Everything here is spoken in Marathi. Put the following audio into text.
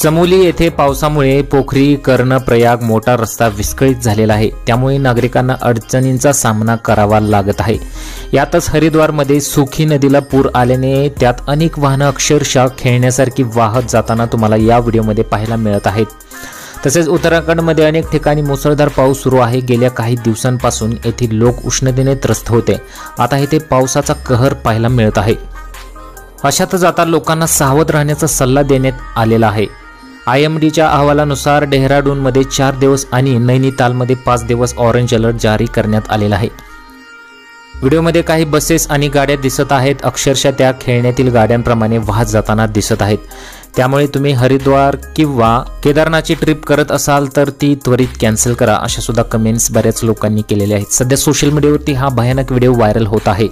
चमोली येथे पावसामुळे पोखरी कर्णप्रयाग मोठा रस्ता विस्कळीत झालेला आहे. त्यामुळे नागरिकांना अडचणींचा सामना करावा लागत आहे. यातच हरिद्वारमध्ये सुखी नदीला पूर आल्याने त्यात अनेक वाहनं अक्षरशः खेळण्यासारखी वाहत जाताना तुम्हाला या व्हिडिओमध्ये पाहायला मिळत आहेत. तसेच उत्तराखंडमध्ये अनेक ठिकाणी मुसळधार पाऊस सुरू आहे. गेल्या काही दिवसांपासून येथील लोक उष्णतेने त्रस्त होते. आता येथे पावसाचा कहर पाहायला मिळत आहे. अशातच आता लोकांना सावध राहण्याचा सल्ला देण्यात आलेला आहे. आय एम डीच्या अहवालानुसार डेहराडूनमध्ये चार दिवस आणि नैनितालमध्ये पाच दिवस ऑरेंज अलर्ट जारी करण्यात आलेला आहे. व्हिडिओमध्ये काही बसेस आणि गाड्या दिसत आहेत. अक्षरशः त्या खेळण्यातील गाड्यांप्रमाणे वाहत जाताना दिसत आहेत. त्यामुळे तुम्ही हरिद्वार किंवा केदारनाथची ट्रिप करत असाल तर ती त्वरित कॅन्सल करा अशा सुद्धा कमेंट्स बऱ्याच लोकांनी केलेल्या आहेत. सध्या सोशल मीडियावरती हा भयानक व्हिडिओ व्हायरल होत आहे.